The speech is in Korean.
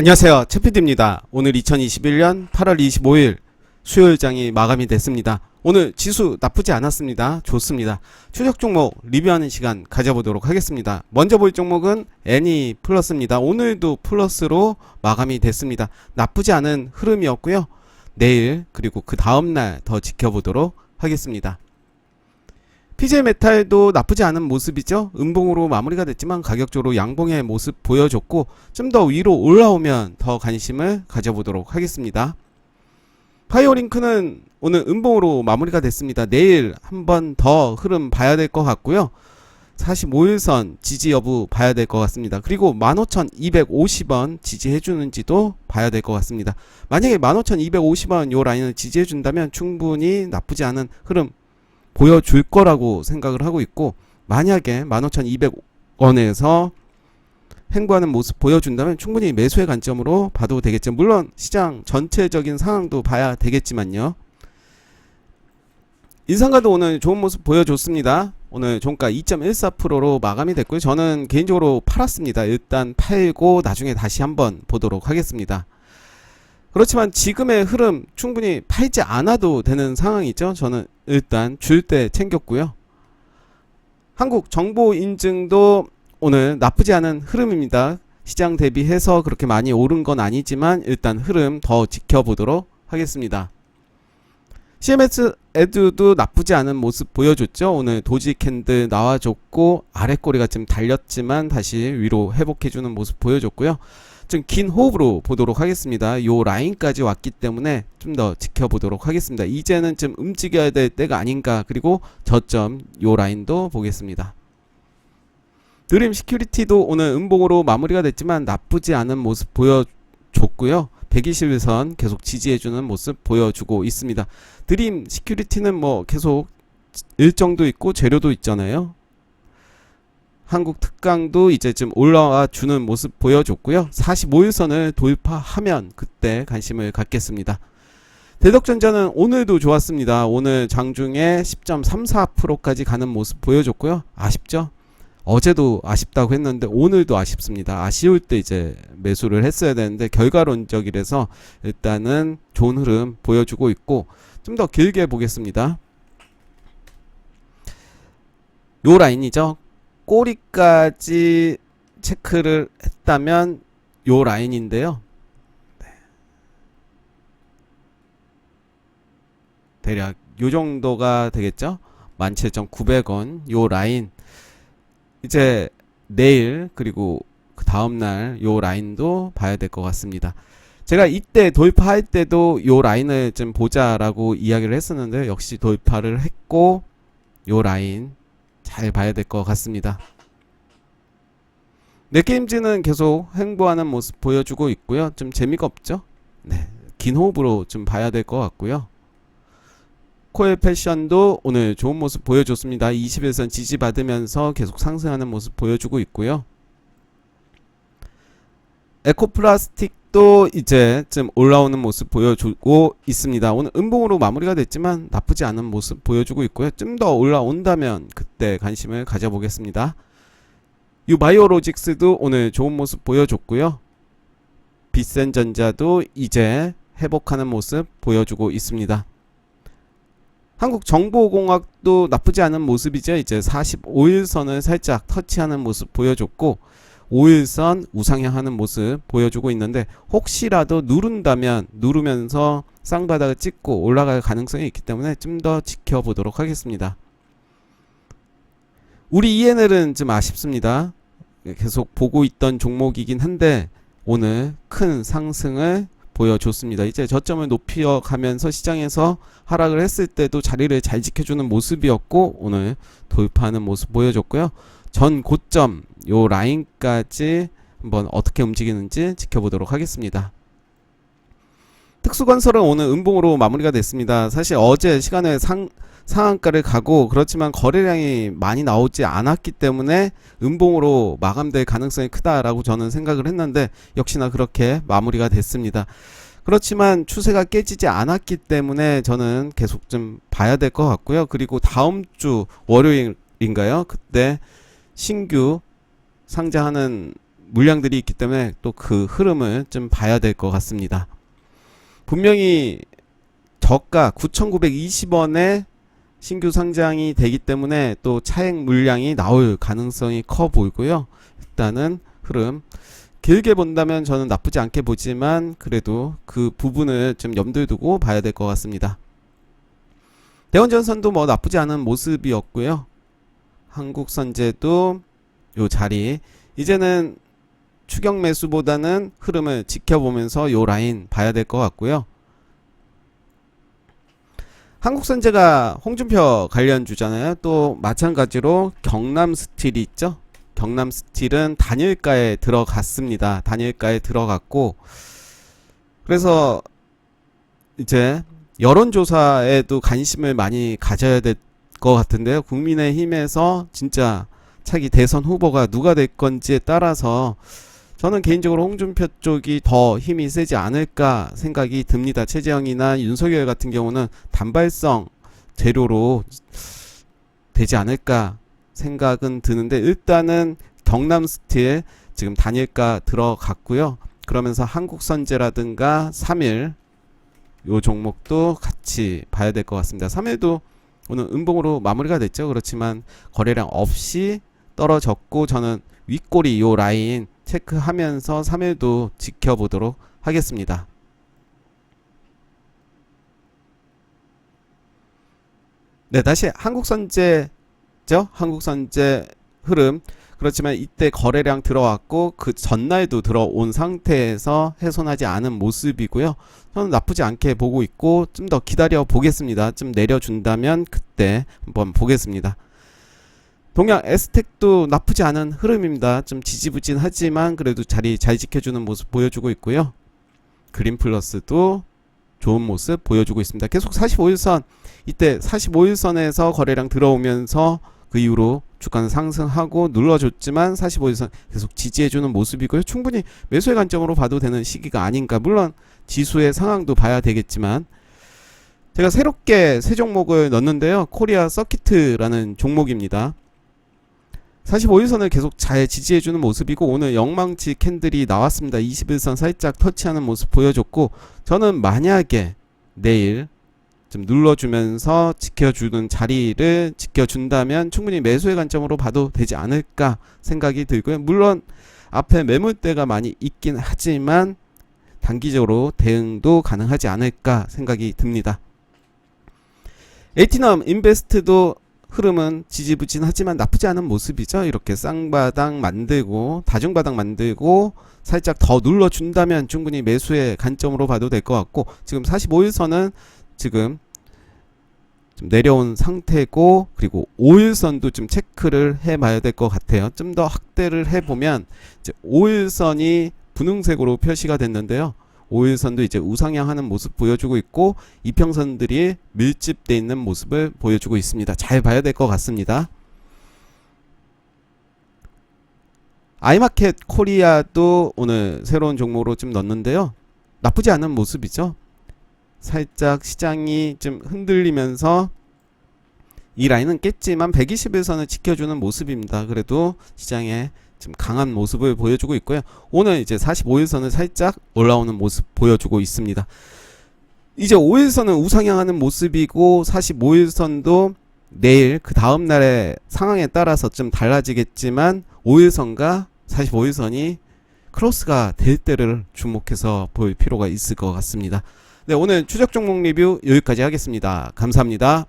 안녕하세요. 최피디입니다. 오늘 2021년 8월 25일 수요일장이 마감이 됐습니다. 오늘 지수 나쁘지 않았습니다. 좋습니다. 추적 종목 리뷰하는 시간 가져보도록 하겠습니다. 먼저 볼 종목은 애니 플러스입니다. 오늘도 플러스로 마감이 됐습니다. 나쁘지 않은 흐름이었고요. 내일 그리고 그 다음날 더 지켜보도록 하겠습니다. PJ 메탈도 나쁘지 않은 모습이죠. 음봉으로 마무리가 됐지만 가격적으로 양봉의 모습 보여줬고 좀 더 위로 올라오면 더 관심을 가져보도록 하겠습니다. 파이어링크는 오늘 음봉으로 마무리가 됐습니다. 내일 한 번 더 흐름 봐야 될 것 같고요. 45일선 지지 여부 봐야 될 것 같습니다. 그리고 15,250원 지지해주는지도 봐야 될 것 같습니다. 만약에 15,250원 요 라인을 지지해준다면 충분히 나쁘지 않은 흐름 보여줄 거라고 생각을 하고 있고 만약에 15,200원에서 행보하는 모습 보여준다면 충분히 매수의 관점으로 봐도 되겠죠. 물론 시장 전체적인 상황도 봐야 되겠지만요. 인상가도 오늘 좋은 모습 보여줬습니다. 오늘 종가 2.14%로 마감이 됐고요. 저는 개인적으로 팔았습니다. 일단 팔고 나중에 다시 한번 보도록 하겠습니다. 그렇지만 지금의 흐름 충분히 팔지 않아도 되는 상황이죠. 저는 일단 줄 때 챙겼고요. 한국 정보 인증도 오늘 나쁘지 않은 흐름입니다. 시장 대비해서 그렇게 많이 오른 건 아니지만 일단 흐름 더 지켜보도록 하겠습니다. CMS 에드도 나쁘지 않은 모습 보여줬죠. 오늘 도지 캔들 나와줬고 아래 꼬리가 좀 달렸지만 다시 위로 회복해주는 모습 보여줬고요. 좀 긴 호흡으로 보도록 하겠습니다. 요 라인까지 왔기 때문에 좀 더 지켜보도록 하겠습니다. 이제는 좀 움직여야 될 때가 아닌가. 그리고 저점 요 라인도 보겠습니다. 드림 시큐리티도 오늘 음봉으로 마무리가 됐지만 나쁘지 않은 모습 보여줬고요. 121선 계속 지지해주는 모습 보여주고 있습니다. 드림 시큐리티는 뭐 계속 일정도 있고 재료도 있잖아요. 한국 특강도 이제 좀 올라와 주는 모습 보여줬고요. 45일선을 돌파하면 그때 관심을 갖겠습니다. 대덕전자는 오늘도 좋았습니다. 오늘 장중에 10.34%까지 가는 모습 보여줬고요. 아쉽죠? 어제도 아쉽다고 했는데 오늘도 아쉽습니다. 아쉬울 때 이제 매수를 했어야 되는데 결과론적이라서 일단은 좋은 흐름 보여주고 있고 좀 더 길게 보겠습니다. 요 라인이죠. 꼬리까지 체크를 했다면 요 라인인데요. 네. 대략 요 정도가 되겠죠. 17,900원 요 라인 이제 내일 그리고 그 다음날 요 라인도 봐야 될 것 같습니다. 제가 이때 돌파할 때도 요 라인을 좀 보자라고 이야기를 했었는데 역시 돌파를 했고 요 라인 잘 봐야 될 것 같습니다. 넷게임즈는 계속 행보하는 모습 보여주고 있고요. 좀 재미가 없죠? 네. 긴 호흡으로 좀 봐야 될 것 같고요. 코엘 패션도 오늘 좋은 모습 보여줬습니다. 21선 지지받으면서 계속 상승하는 모습 보여주고 있고요. 에코플라스틱 도 이제 좀 올라오는 모습 보여주고 있습니다. 오늘 음봉으로 마무리가 됐지만 나쁘지 않은 모습 보여주고 있고요. 좀 더 올라온다면 그때 관심을 가져보겠습니다. 이 바이오로직스도 오늘 좋은 모습 보여줬고요. 비센전자도 이제 회복하는 모습 보여주고 있습니다. 한국정보공학도 나쁘지 않은 모습이죠. 이제 45일선을 살짝 터치하는 모습 보여줬고 5일선 우상향하는 모습 보여주고 있는데 혹시라도 누른다면 누르면서 쌍바닥을 찍고 올라갈 가능성이 있기 때문에 좀 더 지켜보도록 하겠습니다. 우리 ENL은 좀 아쉽습니다. 계속 보고 있던 종목이긴 한데 오늘 큰 상승을 보여줬습니다. 이제 저점을 높여 가면서 시장에서 하락을 했을 때도 자리를 잘 지켜주는 모습이었고 오늘 돌파하는 모습 보여줬고요. 전 고점 요 라인까지 한번 어떻게 움직이는지 지켜보도록 하겠습니다. 특수건설은 오늘 음봉으로 마무리가 됐습니다. 사실 어제 시간에 상, 상한가를 가고 그렇지만 거래량이 많이 나오지 않았기 때문에 음봉으로 마감될 가능성이 크다라고 저는 생각을 했는데 역시나 그렇게 마무리가 됐습니다. 그렇지만 추세가 깨지지 않았기 때문에 저는 계속 좀 봐야 될 것 같고요. 그리고 다음 주 월요일인가요? 그때 신규 상장하는 물량들이 있기 때문에 또 그 흐름을 좀 봐야 될 것 같습니다. 분명히 저가 9,920원에 신규 상장이 되기 때문에 또 차액 물량이 나올 가능성이 커 보이고요. 일단은 흐름 길게 본다면 저는 나쁘지 않게 보지만 그래도 그 부분을 좀 염두에 두고 봐야 될 것 같습니다. 대원전선도 뭐 나쁘지 않은 모습이었고요. 한국 선제도 요 자리 이제는 추격 매수보다는 흐름을 지켜보면서 요 라인 봐야 될 것 같고요. 한국선제가 홍준표 관련주잖아요. 또 마찬가지로 경남 스틸이 있죠. 경남 스틸은 단일가에 들어갔습니다. 단일가에 들어갔고 그래서 이제 여론조사에도 관심을 많이 가져야 될 것 같은데요. 국민의힘에서 진짜 차기 대선 후보가 누가 될 건지에 따라서 저는 개인적으로 홍준표 쪽이 더 힘이 세지 않을까 생각이 듭니다. 최재형이나 윤석열 같은 경우는 단발성 재료로 되지 않을까 생각은 드는데 일단은 경남 스틸 지금 단일가 들어갔고요. 그러면서 한국선제라든가 3일 요 종목도 같이 봐야 될 것 같습니다. 3일도 오늘 음봉으로 마무리가 됐죠. 그렇지만 거래량 없이 떨어졌고 저는 윗꼬리 요 라인 체크하면서 3일도 지켜보도록 하겠습니다. 네, 다시 한국선제죠. 한국선제 흐름. 그렇지만 이때 거래량 들어왔고 그 전날도 들어온 상태에서 훼손하지 않은 모습이고요. 저는 나쁘지 않게 보고 있고 좀 더 기다려 보겠습니다. 좀 내려준다면 그때 한번 보겠습니다. 동양 에스텍도 나쁘지 않은 흐름입니다. 좀 지지부진하지만 그래도 자리 잘 지켜주는 모습 보여주고 있고요. 그린 플러스도 좋은 모습 보여주고 있습니다. 계속 45일선 이때 45일선에서 거래량 들어오면서 그 이후로 주가는 상승하고 눌러줬지만 45일선 계속 지지해주는 모습이고요. 충분히 매수의 관점으로 봐도 되는 시기가 아닌가. 물론 지수의 상황도 봐야 되겠지만 제가 새롭게 새 종목을 넣었는데요. 코리아 서키트라는 종목입니다. 45일선을 계속 잘 지지해주는 모습이고 오늘 영망치 캔들이 나왔습니다. 21선 살짝 터치하는 모습 보여줬고 저는 만약에 내일 좀 눌러주면서 지켜주는 자리를 지켜준다면 충분히 매수의 관점으로 봐도 되지 않을까 생각이 들고요. 물론 앞에 매물대가 많이 있긴 하지만 단기적으로 대응도 가능하지 않을까 생각이 듭니다. 에이티넘 인베스트도 흐름은 지지부진하지만 나쁘지 않은 모습이죠. 이렇게 쌍바닥 만들고 다중바닥 만들고 살짝 더 눌러준다면 충분히 매수의 관점으로 봐도 될 것 같고 지금 45일선은 지금 좀 내려온 상태고 그리고 5일선도 좀 체크를 해 봐야 될 것 같아요. 좀 더 확대를 해 보면 이제 5일선이 분홍색으로 표시가 됐는데요. 5일선도 이제 우상향하는 모습 보여주고 있고 이평선들이 밀집돼 있는 모습을 보여주고 있습니다. 잘 봐야 될 것 같습니다. 아이마켓 코리아도 오늘 새로운 종목으로 좀 넣었는데요. 나쁘지 않은 모습이죠. 살짝 시장이 좀 흔들리면서 이 라인은 깼지만 120일선을 지켜주는 모습입니다. 그래도 시장에 좀 강한 모습을 보여주고 있고요. 오늘 이제 45일선을 살짝 올라오는 모습 보여주고 있습니다. 이제 5일선은 우상향하는 모습이고 45일선도 내일 그 다음 날의 상황에 따라서 좀 달라지겠지만 5일선과 45일선이 크로스가 될 때를 주목해서 볼 필요가 있을 것 같습니다. 네, 오늘 추적 종목 리뷰 여기까지 하겠습니다. 감사합니다.